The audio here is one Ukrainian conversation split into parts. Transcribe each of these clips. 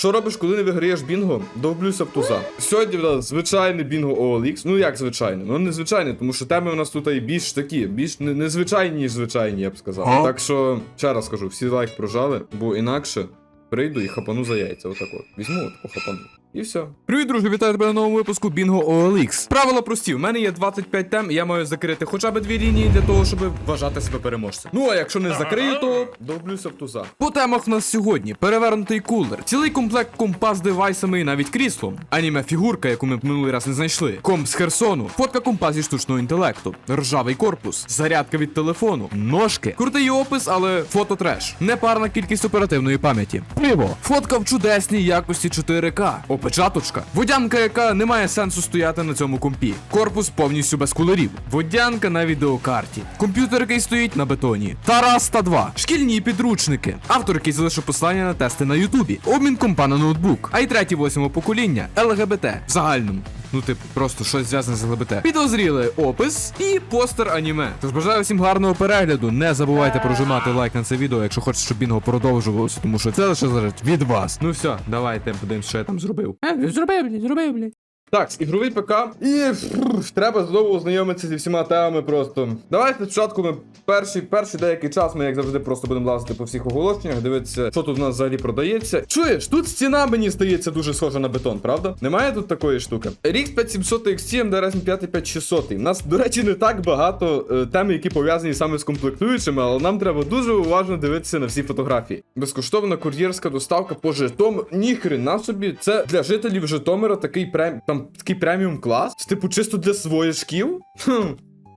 Що робиш, коли не виграєш бінго? Довблюся в туза. Сьогодні в нас звичайний бінго OLX. Ну як звичайний? Ну не звичайний, тому що теми у нас тут і більш такі, більш незвичайні, ніж звичайні, я б сказав. А? Так що, ще раз кажу, всі лайк прожали, бо інакше прийду і хапану за яйця. Отак от. Візьму, от, хапану. І все. Привіт, друже, вітаю тебе на новому випуску Bingo OLX. Правила прості. В мене є 25 тем, і я маю закрити хоча б дві лінії для того, щоб вважати себе переможцем. Ну а якщо не закрию, то довблюся в туза. По темах в нас сьогодні перевернутий кулер, цілий комплект компас з девайсами і навіть кріслом, аніме фігурка, яку ми минулий раз не знайшли, комп з Херсону, фотка компа зі штучного інтелекту, ржавий корпус, зарядка від телефону, ножки, крутий опис, але фото треш, непарна кількість оперативної пам'яті. Пиво, фотка в чудесній якості 4К, опечаточка, водянка, яка не має сенсу стояти на цьому компі. Корпус повністю без кулерів. Водянка на відеокарті. Комп'ютер, який стоїть на бетоні. Тарас та 2. Шкільні підручники. Автор, який залишив послання на тести на Ютубі. Обмін компа на ноутбук. А й третій восьмого покоління ЛГБТ в загальному. Ну, типу, просто щось зв'язане з ЛГБТ. Підозріли опис і постер аніме. Тож бажаю всім гарного перегляду. Не забувайте прожимати лайк на це відео, якщо хочете, щоб бінго продовжувалося, тому що це лише залежить від вас. Ну все, давайте подивимось, що я там зробив. Зробив, блядь, зробив, блядь. Так, ігровий ПК. І фу, треба знову ознайомитися зі всіма темами просто. Давайте спочатку ми перший, перший деякий час ми, як завжди, просто будемо лазити по всіх оголошеннях, дивитися, що тут в нас взагалі продається. Чуєш, тут стіна мені здається дуже схожа на бетон, правда? Немає тут такої штуки. RX 5700 XT, MD Ryzen 5 5600. У нас, до речі, не так багато е, тем, які пов'язані саме з комплектуючими, але нам треба дуже уважно дивитися на всі фотографії. Безкоштовна кур'єрська доставка по Житомиру. Ніхрена собі, це для жителів Житомира такий прем... там такий преміум клас. Типу, чисто для своєчків. Хм.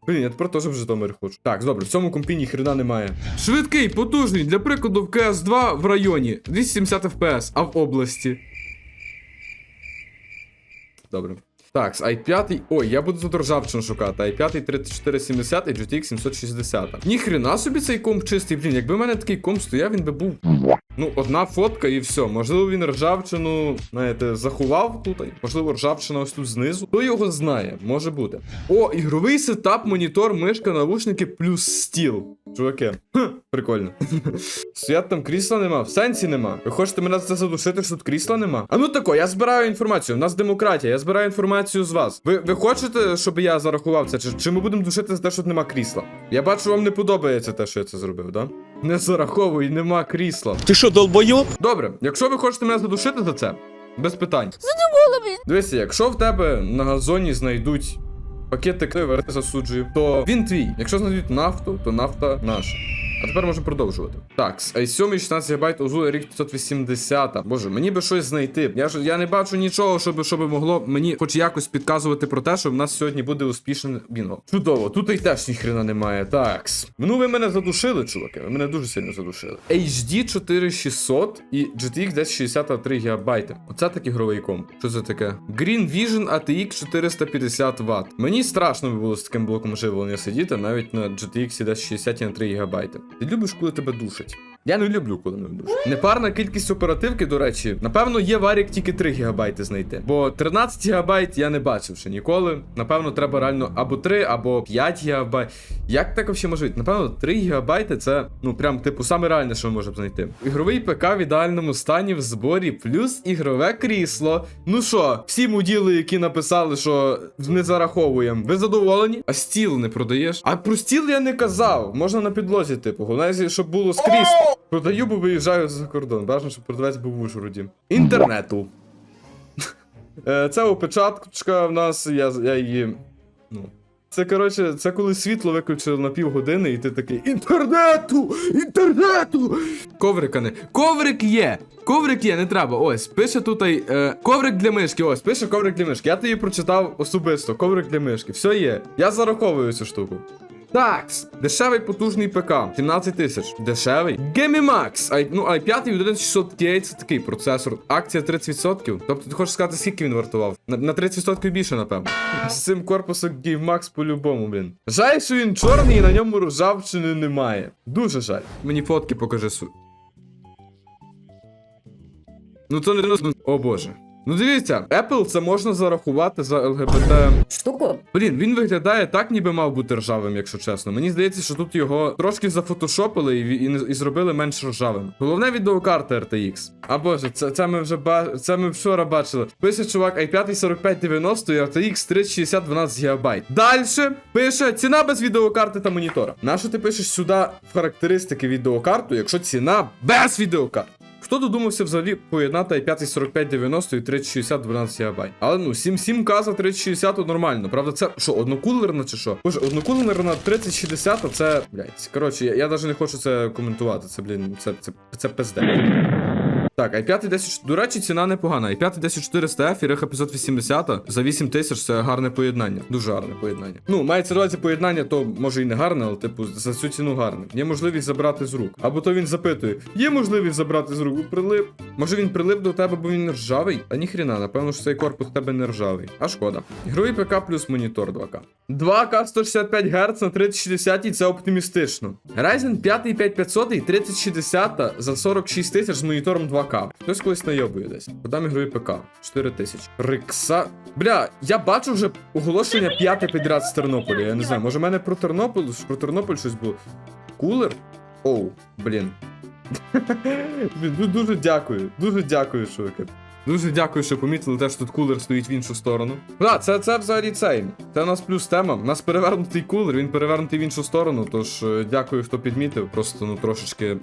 Блін, я тепер теж в Житомир хочу. Так, добре, в цьому компі ні хрена немає. Швидкий, потужний, для прикладу, в КС2 в районі 270 FPS, а в області. Добре. Так, з i5. Ой, я буду тут ржавчину шукати. i5 3470 і GTX 760. Ніхрена собі цей комп чистий, блін. Якби в мене такий комп стояв, він би був. Ну, одна фотка і все. Можливо, він ржавчину, знаєте, заховав тут. Можливо, ржавчина ось тут знизу. Хто його знає, може бути. О, ігровий сетап, монітор, мишка, навушники плюс стіл. Чуваки, хм, прикольно. Свят там крісла нема, в сенсі нема. Ви хочете мене за це задушити, що тут крісла нема? А ну тако, я збираю інформацію. У нас демократія, я збираю інформацію з вас. Ви, ви хочете, щоб я зарахував це? Чи, чи ми будемо душити за те, що тут нема крісла? Я бачу, вам не подобається те, що я це зробив, да? Не зараховуй, нема крісла. Ти що, долбойоб? Добре, якщо ви хочете мене задушити за це, без питань. Задоволений. Дивися, якщо в тебе на газоні знайдуть пакетик, засуджую, то він твій. Якщо знайдуть нафту, то нафта наша. А тепер можемо продовжувати. Так, з i7 16 ГБ УЗУ RX 580. Боже, мені би щось знайти. Я ж я не бачу нічого, щоб, щоб могло мені хоч якось підказувати про те, що в нас сьогодні буде успішне бінго. Чудово, тут і теж ніхрена немає. Так. Ну ви мене задушили, чуваки. Ви мене дуже сильно задушили. HD 4600 і GTX 1063 ГБ. Оце так ігровий комп. Що це таке? Green Vision ATX 450 Вт. Мені страшно би було з таким блоком живлення сидіти, навіть на GTX 1060 на 3 ГБ. Ти любиш, коли тебе душать? Я не люблю, коли мене душать. Непарна кількість оперативки, до речі, напевно, є варік тільки 3 ГБ знайти. Бо 13 ГБ я не бачив ще ніколи. Напевно, треба реально або 3, або 5 ГБ. Як так взагалі може бути? Напевно, 3 ГБ це, ну, прям, типу, саме реальне, що ми можемо знайти. Ігровий ПК в ідеальному стані в зборі, плюс ігрове крісло. Ну що, всі муділи, які написали, що не зараховуємо, ви задоволені? А стіл не продаєш? А про стіл я не казав. Можна на підлозі, типу. Головне, щоб було скрізь. Продаю, бо виїжджаю за кордон. Бажано, щоб продавець був в Ужгороді. Інтернету. Е, Це опечатка в нас, я, я її. Ну. Це, коротше, це коли світло виключили на півгодини, і ти такий інтернету! Інтернету! Коврика не. Коврик є! Коврик є, не треба. Ось, пише тут е, коврик для мишки. Ось, пише коврик для мишки. Я тобі прочитав особисто. Коврик для мишки. Все є. Я зараховую цю штуку. Так, дешевий потужний ПК, 17 тисяч. Дешевий. Gemimax. I, ну, i5 від 1600 Ti це такий процесор. Акція 30%. Тобто ти хочеш сказати, скільки він вартував? На, на 30% більше, напевно. З цим корпусом Gamimax по-любому, блін. Жаль, що він чорний і на ньому ржавчини немає. Дуже жаль. Мені фотки покажи су. Ну це не О боже. Ну дивіться, Apple це можна зарахувати за ЛГБТ. Штуку? Блін, він виглядає так, ніби мав бути ржавим, якщо чесно. Мені здається, що тут його трошки зафотошопили і, і, і зробили менш ржавим. Головне відеокарта RTX. А боже, це, це ми вже ба... це ми вчора бачили. Пише чувак i5 4590 і RTX 3060 12 ГБ. Дальше пише ціна без відеокарти та монітора. Нащо ти пишеш сюди в характеристики відеокарту, якщо ціна без відеокарти? Хто додумався взагалі поєднати i5 4590 і 3060 12 ГБ? Але ну 77К за 3060 то нормально. Правда, це що, однокулерна чи що? Боже, однокулерна 3060, то це. Блять, коротше, я, я навіть не хочу це коментувати. Це, блін, це, це, це пизде. Так, i5 10, до речі, ціна непогана. i5 10400F і Реха 580 за 8 тисяч це гарне поєднання. Дуже гарне поєднання. Ну, мається увазі поєднання, то може і не гарне, але типу за цю ціну гарне. Є можливість забрати з рук. Або то він запитує: є можливість забрати з рук? Прилип. Може він прилип до тебе, бо він ржавий? А ніхрена, напевно, що цей корпус в тебе не ржавий. А шкода. Ігровий ПК плюс монітор 2К. 2К 165 Гц на 3060 і це оптимістично. Ryzen 5 5500 і 3060 за 46 тисяч з монітором 2К. Хтось колись найобує десь. Подам ігровий ПК. 4 тисячі. Рикса. Бля, я бачу вже оголошення п'яте підряд з Тернополя. Я не знаю, може в мене про Тернопіль, про Тернопіль щось було. Кулер? Оу, блін. Дуже дякую. Дуже дякую, чуваки. Дуже дякую, що помітили те, що тут кулер стоїть в іншу сторону. Да, це, це взагалі цей. Це у нас плюс тема. У нас перевернутий кулер, він перевернутий в іншу сторону. Тож е, дякую, хто підмітив. Просто ну трошечки.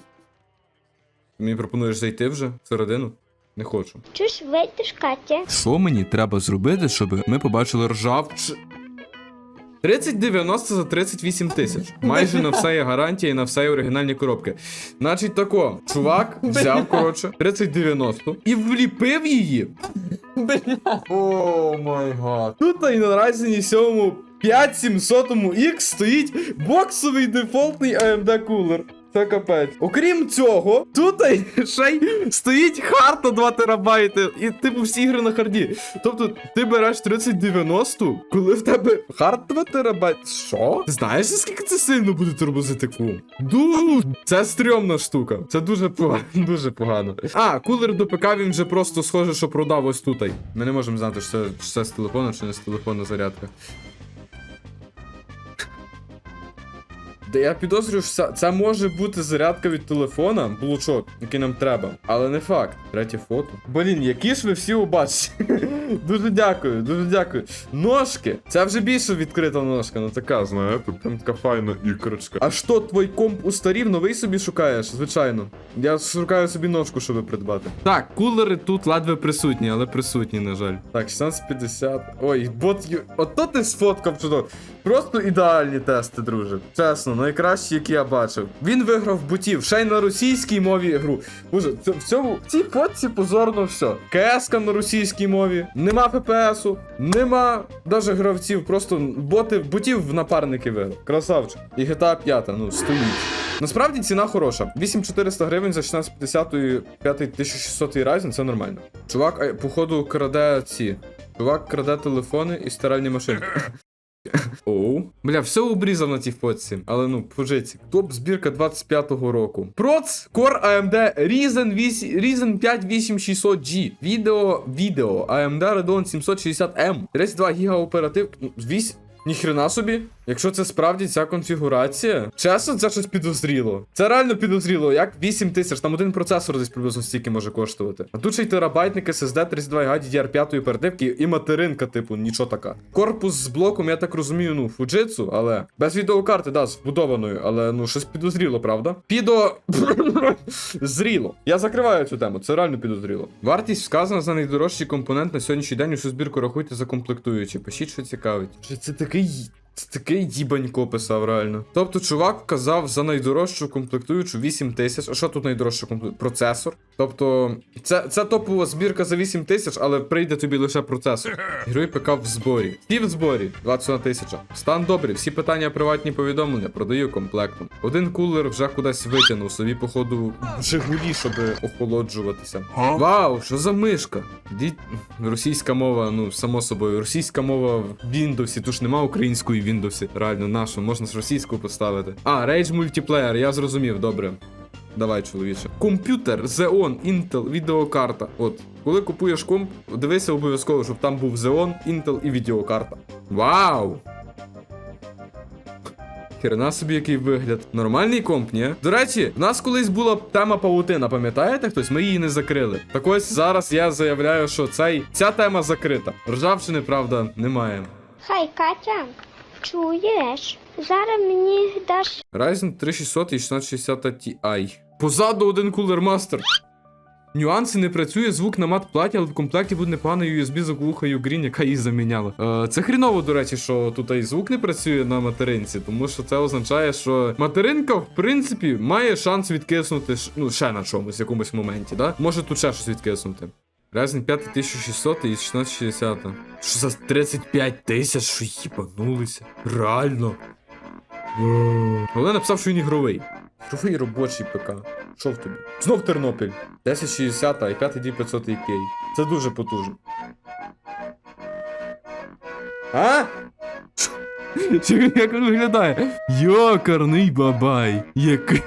Мені пропонуєш зайти вже всередину? Не хочу. Чусь вийдеш, Катя. Що мені треба зробити, щоб ми побачили ржавч. 3090 за 38 тисяч. Майже на все є гарантія і на все є оригінальні коробки. Значить, тако, чувак взяв, коротше, 3090 і вліпив її. О май гад. Тут на Ryzen 7 5700 X стоїть боксовий дефолтний AMD кулер. Це капець. Окрім цього, тут ще й стоїть хард на 2 терабайти. І типу всі ігри на харді. Тобто ти береш 3090, коли в тебе хард 2 терабайт. Що? Ти знаєш, наскільки це сильно буде тормозити кум? Ду, це стрьомна штука. Це дуже погано. Дуже погано. А, кулер до ПК він вже просто схоже, що продав ось тут. Ми не можемо знати, що це, що це з телефону, чи не з телефону зарядка. Я підозрюю, що це, може бути зарядка від телефона, блучок, який нам треба. Але не факт. Третє фото. Блін, які ж ви всі убачите. дуже дякую, дуже дякую. Ножки. Це вже більше відкрита ножка, ну така, знаєте, там така файна ікрочка. А що, твій комп устарів, новий собі шукаєш? Звичайно. Я шукаю собі ножку, щоб придбати. Так, кулери тут ледве присутні, але присутні, на жаль. Так, 1650. Ой, бот. Ото ти сфоткав чудово. Просто ідеальні тести, друже. Чесно, найкращі, які я бачив. Він виграв ботів, ще й на російській мові гру. Боже, це в цьому в цій фотці позорно все. КС на російській мові, нема ППСу, нема даже гравців, просто боти, ботів в напарники виграв. Красавчик. І GTA 5, ну, стоїть. Насправді ціна хороша. 8400 гривень за 1650 і 5600 Ryzen, це нормально. Чувак, а, походу, краде ці. Чувак краде телефони і стиральні машинки. Оу. Бля, все обрізав на цій фотці, але ну, пожиці. Топ збірка 25-го року. Проц Core AMD Ryzen 8, Ryzen 5 8600G. Відео, відео. AMD Radeon 760M. 32 гіга оператив. 8. Ніхрена собі, якщо це справді ця конфігурація, чесно, це щось підозріло. Це реально підозріло, як 8 тисяч, там один процесор десь приблизно стільки може коштувати. А тут ще й терабайтник SSD 32 ГБ DDR5 оперативки і материнка, типу, нічого така. Корпус з блоком, я так розумію, ну, Fujitsu, але без відеокарти, да, з але ну щось підозріло, правда? Підо. Зріло. Я закриваю цю тему, це реально підозріло. Вартість вказана за найдорожчий компонент на сьогоднішній день. Усю збірку рахуйте за комплектуючі. Пишіть, що цікавить. Що це такий. Такий дібанько писав реально. Тобто, чувак казав за найдорожчу комплектуючу 8 тисяч. А що тут найдорожча комплектуючу? Процесор. Тобто, це, це топова збірка за 8 тисяч, але прийде тобі лише процесор. Герой ПК в зборі. Всі в зборі. 21 тисяча. Стан добрий, всі питання приватні повідомлення, продаю комплектом. Один кулер вже кудись витягнув собі, походу, Жигулі, щоб охолоджуватися. Вау, що за мишка? Ді... Російська мова, ну, само собою, російська мова в Windows, тут ж нема української в Windows. Реально, нашу, можна ж російську поставити. А, Rage Multiplayer, я зрозумів, добре. Давай, чоловіче. Комп'ютер, Xeon, Intel, відеокарта. От. Коли купуєш комп, дивися обов'язково, щоб там був Xeon, Intel і відеокарта. Вау! Херена собі який вигляд. Нормальний комп, ні? До речі, в нас колись була тема павутина, пам'ятаєте хтось? Ми її не закрили. Так ось зараз я заявляю, що цей, ця тема закрита. Ржавчини, правда, немає. Хай, Катя, чуєш? Зараз мені даш Ryzen 3600 і 1660 Ti. Позаду один Cooler Master. Нюанси не працює звук на мат платі, але в комплекті буде непогана USB заглухаю Green, яка її заміняла. Е, це хріново, до речі, що тут і звук не працює на материнці, тому що це означає, що материнка, в принципі, має шанс відкиснути ну, ще на чомусь, якомусь моменті, да? Може тут ще щось відкиснути. Ryzen 5 1600 і 1660. Що за 35 тисяч, що їбанулися? Реально. Але написав, що він ігровий. Ігровий робочий ПК. Що в тобі? Знов Тернопіль. 1060 і 5 d 500 k Це дуже потужно. А? Що? Як він виглядає? Йокарний бабай. Який.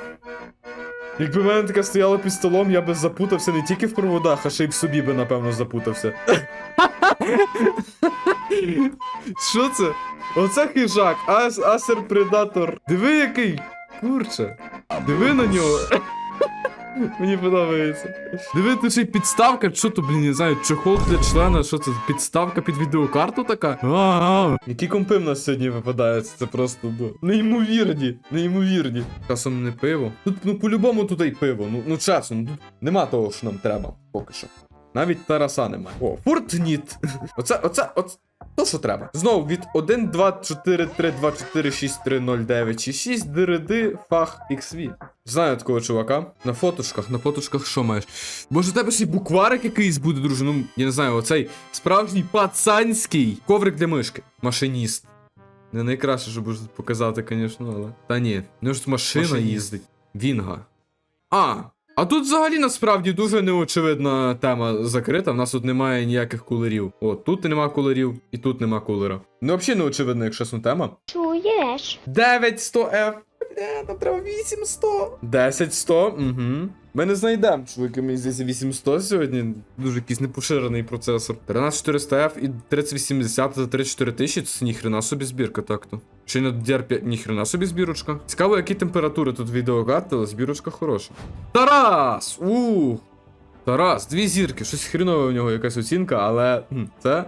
Якби в мене таке стояло під столом, я би запутався не тільки в проводах, а ще й в собі би, напевно, запутався. Що це? Оце хижак, ас, асер предатор. Диви який. Курче. Диви на нього. Мені подобається. Диви, тут ще й підставка, що то, блін, не знаю, чохол для члена, що це, підставка під відеокарту така? А-а. Які компи в нас сьогодні випадаються, це просто ну, неймовірні, неймовірні. Часом не пиво. Тут, ну, по-любому тут і пиво. Ну, ну чесно, ну, тут нема того, що нам треба, поки що. Навіть Тараса немає. О, Фортніт. Оце, оце, оце. То, що треба. Знову від 1, 2, 4, 3, 2, 4, 6, 3, 0, 9 чи 6 ДРД фах XV. Знаю такого чувака. На фоточках, на фоточках що маєш? Може, у тебе ще й букварик якийсь буде, друже? Ну, я не знаю, оцей справжній пацанський коврик для мишки. Машиніст. Не найкраще, щоб показати, звісно, але. Та ні, нього ж машина їздить. Вінга. А, а тут взагалі насправді дуже неочевидна тема закрита. В нас тут немає ніяких кулерів. О, тут нема кулерів, і тут нема кулера. Ну, взагалі неочевидна, якщо чесно, тема. чуєш? 9100F. Бля, нам треба 8100. 10100, угу. Ми не знайдемо, чоловіки, мені здається, 8100 сьогодні. Дуже якийсь непоширений процесор. 13400F і 3080 за 34 тисячі, це ніхрена собі збірка так-то. Й на DDR5 ніхрена собі збірочка. Цікаво, які температури тут відеокарти, але збірочка хороша. Тарас! Ух! Тарас, дві зірки, щось хрінове у нього якась оцінка, але це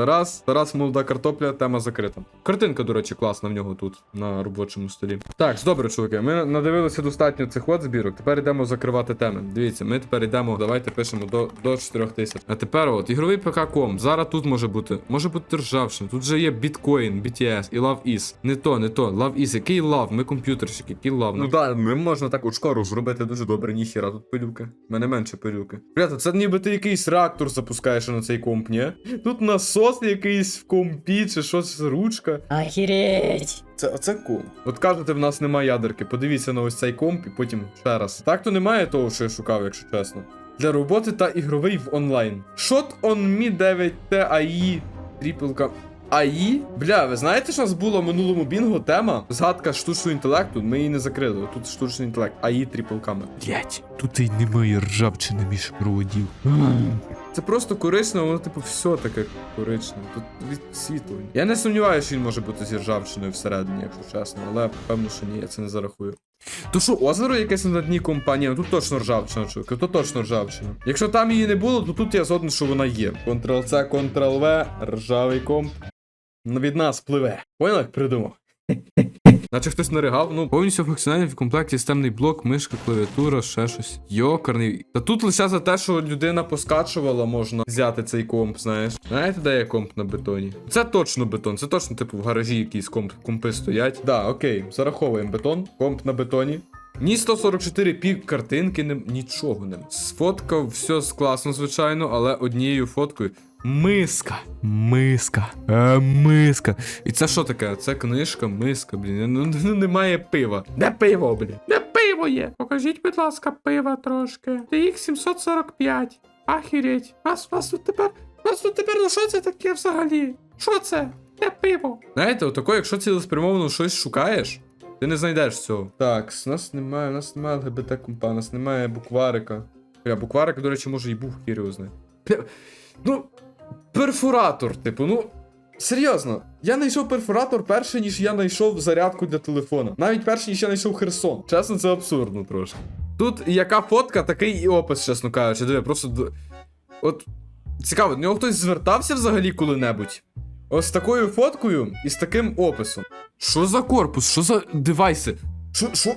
Тарас, Тарас, молода картопля, тема закрита. Картинка, до речі, класна в нього тут, на робочому столі. Так, добре, чуваки, ми надивилися достатньо цих от збірок. Тепер йдемо закривати теми. Дивіться, ми тепер йдемо, давайте пишемо до, до 4 тисяч. А тепер от, ігровий ПК.ком. Зараз тут може бути. Може бути ржавчина. Тут же є біткоін, BTS і LoveIs. Не то, не то. LoveIs. Який лав? Ми комп'ютерщики, який лав? Ну так, не можна так у шкору зробити дуже добре, ніхіра тут пилюки. Мене менше пилюки. Ребята, це ніби ти якийсь реактор запускаєш на цей комп, ні? Тут насос якийсь в компі, чи щось ручка. Охереть! Це оце комп. От кажете, в нас немає ядерки. Подивіться на ось цей комп і потім ще раз. Так то немає того, що я шукав, якщо чесно. Для роботи та ігровий в онлайн. Shot on Me 9T AI тріпелка. АІ? Бля, ви знаєте, що у нас була в минулому бінго тема? Згадка штучного інтелекту, ми її не закрили. Тут штучний інтелект, АІ тріпелками. Блять, тут і немає ржавчини між проводів. Це просто коричневе, воно типу все таке коричневе. Тут від світло. Я не сумніваюся, що він може бути зі ржавчиною всередині, якщо чесно, але певно, що ні, я це не зарахую. То що, озеро якесь на дні компанії, тут точно ржавчина, чуваки, то точно ржавчина. Якщо там її не було, то тут я згоден, що вона є. Ctrl-C, Ctrl-V, ржавий комп. Ну, Від нас пливе. Понял, як придумав? Наче хтось наригав, ну повністю функціональний в комплекті системний блок, мишка, клавіатура, ще щось. Йокарний. Та тут лише за те, що людина поскачувала, можна взяти цей комп, знаєш. Знаєте, де є комп на бетоні? Це точно бетон, це точно, типу, в гаражі якісь комп, компи стоять. Да, окей, зараховуємо бетон, комп на бетоні. Ні 144 пік картинки, не, нічого не. Сфоткав все класно, звичайно, але однією фоткою. Миска. Миска. Е, миска. І це що таке? Це книжка, миска, блін. Ну, ну немає пива. Де пиво, блін? Де пиво є? Покажіть, будь ласка, пива трошки. TX 745. Ахереть. Вас, вас тут тепер. Вас тут тепер, ну що це таке взагалі? Що це? Де пиво? Знаєте, отако, якщо цілеспрямовано щось шукаєш, ти не знайдеш цього. Так, у нас немає, у нас немає ЛГБТ компа, у нас немає букварика. Бля, букварик, до речі, може і був знає. Ну, перфоратор, типу, ну. Серйозно, я знайшов перфоратор перше, ніж я знайшов зарядку для телефона. Навіть перше, ніж я знайшов Херсон. Чесно, це абсурдно трошки. Тут яка фотка, такий і опис, чесно кажучи. Диви, просто. От. Цікаво, до нього хтось звертався взагалі коли-небудь? Ось такою фоткою і з таким описом. Що за корпус? Що за девайси? Що? Що?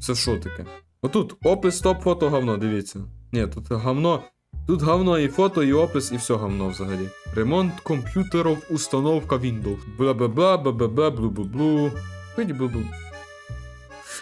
Це що таке? Отут опис топ фото говно, дивіться. Ні, тут говно. Тут говно і фото, і опис, і все говно взагалі. Ремонт комп'ютерів, установка Windows. Бла-бла-бла, бла-бла-бла, блу-блу-блу. Блу-блу.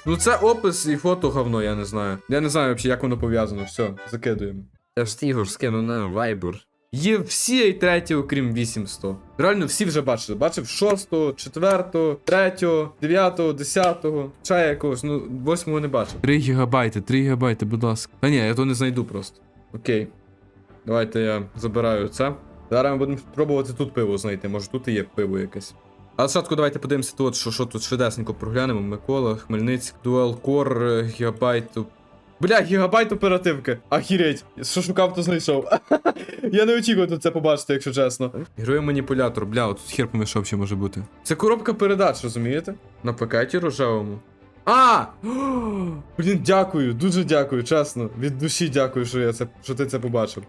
Ну це опис і фото говно, я не знаю. Я не знаю взагалі, як воно пов'язано. Все, закидуємо. Я ж Ігор скину на Viber. Є всі і треті, окрім 800. Реально всі вже бачили. Бачив 6, 4, 3, 9, 10, чая якогось, ну 8 не бачив. 3 гігабайти, 3 гігабайти, будь ласка. Та ні, я то не знайду просто. Окей. Давайте я забираю це. Зараз ми будемо пробувати тут пиво знайти. Може тут і є пиво якесь. А спочатку давайте подивимося тут, що, що тут швидесенько проглянемо. Микола, Хмельницький, Dual Core, е, гігабайт. Бля, гігабайт оперативки. Ахіреть. Що шукав, то знайшов. Я не очікував тут це побачити, якщо чесно. Герой маніпулятор, бля, от тут хер помішав ще може бути. Це коробка передач, розумієте? На пакеті рожевому. А! Блін, дякую, дуже дякую, чесно. Від душі дякую, що я це, що ти це побачив.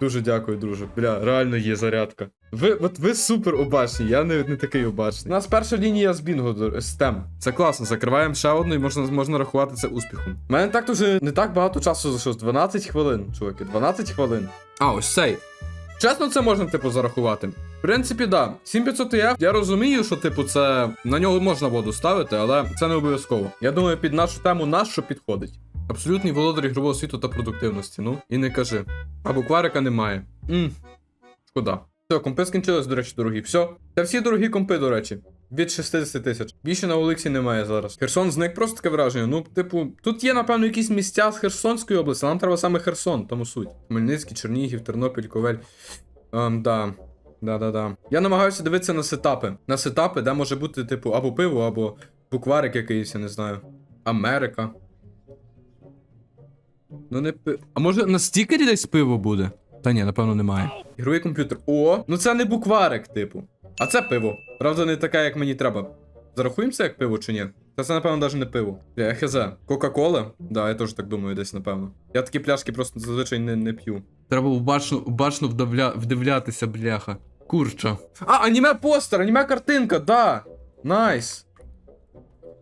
Дуже дякую, друже. Бля, реально є зарядка. Ви, от ви супер обачні, я не, не такий обачний. У нас перша лінія з бінго з тем. Це класно, закриваємо ще одну і можна, можна рахувати це успіхом. У мене так дуже не так багато часу залишилось. 12 хвилин, чуваки, 12 хвилин. А, ось цей. Чесно, це можна, типу, зарахувати. В принципі, да. 7500 ef я розумію, що, типу, це на нього можна воду ставити, але це не обов'язково. Я думаю, під нашу тему наш що підходить. Абсолютний володар ігрового світу та продуктивності. Ну, і не кажи. А букварика немає. Мм. Шкода. Все, компи скінчились, до речі, дорогі. Все. Це всі дорогі компи, до речі. Від 60 тисяч. Більше на Олексі немає зараз. Херсон зник просто таке враження. Ну, типу, тут є, напевно, якісь місця з Херсонської області, нам треба саме Херсон, тому суть. Хмельницький, Чернігів, Тернопіль, Ковель. Ем, да. Да-да-да. Я намагаюся дивитися на сетапи. На сетапи, де може бути, типу, або пиво, або букварик якийсь, я не знаю. Америка. Ну не пи. А може на стікері десь пиво буде? Та ні, напевно, немає. Ігровий комп'ютер. О, ну це не букварик, типу. А це пиво. Правда, не таке, як мені треба. Зарахуємо це як пиво чи ні? Та це, напевно, навіть не пиво. Я хз. Кока-кола? Да, я теж так думаю, десь, напевно. Я такі пляшки просто зазвичай не, не п'ю. Треба убачно, убачно вдавля... вдивлятися, бляха. Курча. А, аніме постер, аніме картинка, да. Найс.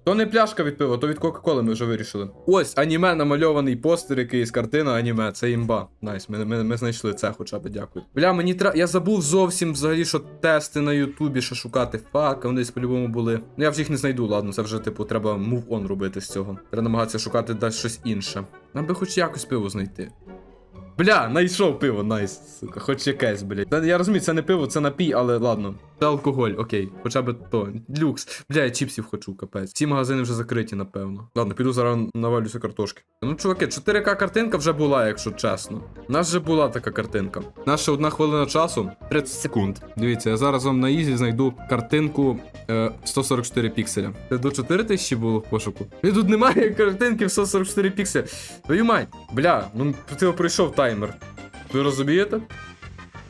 То не пляшка від пива, то від Кока-Коли ми вже вирішили. Ось аніме намальований постер, якийсь картина аніме. Це імба. Найс, ми, ми, ми знайшли це хоча б, дякую. Бля, мені треба. Я забув зовсім взагалі, що тести на Ютубі, що шукати. Фак, вони десь по-любому були. Ну я їх не знайду, ладно, це вже, типу, треба on робити з цього. Треба намагатися шукати десь щось інше. Нам би хоч якось пиво знайти. Бля, знайшов пиво, найс, сука, хоч якесь, блядь. Я розумію, це не пиво, це напій, але ладно. Це алкоголь, окей. Хоча б то. Люкс. Бля, я чіпсів хочу, капець. Всі магазини вже закриті, напевно. Ладно, піду зараз навалюся картошки. Ну, чуваки, 4К картинка вже була, якщо чесно. У нас вже була така картинка. Ще одна хвилина часу, 30 секунд. Дивіться, я зараз вам на ізі знайду картинку е, 144 пікселя. Це до 4000 було в пошуку. І тут немає картинки в 144 пікселя. Твою мать. Бля, ну ти пройшов таймер. Ви розумієте?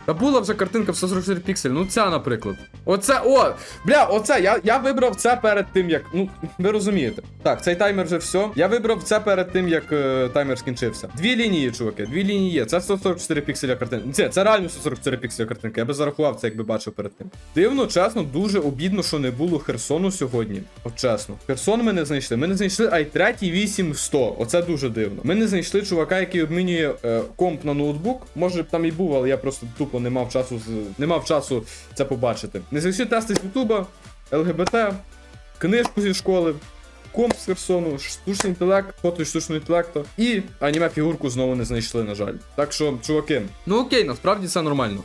Та була вже картинка в 144 піксель. Ну ця, наприклад. Оце, о! Бля, оце, я, я вибрав це перед тим, як. Ну, ви розумієте. Так, цей таймер вже все. Я вибрав це перед тим, як е, таймер скінчився. Дві лінії, чуваки, дві лінії є. Це 144 пікселя картинка. Це, це реально 144 пікселя картинка. Я би зарахував це, якби бачив перед тим. Дивно, чесно, дуже обідно, що не було Херсону сьогодні. От чесно. Херсон ми не знайшли. Ми не знайшли i3 8100. Оце дуже дивно. Ми не знайшли чувака, який обмінює е, комп на ноутбук. Може там і був, але я просто тупо не мав часу не мав часу це побачити. Не знайшли тести з Ютуба, ЛГБТ, книжку зі школи. Комп з Херсону, штучний інтелект, фото штучного інтелекту і аніме фігурку знову не знайшли, на жаль. Так що, чуваки, ну окей, насправді це нормально.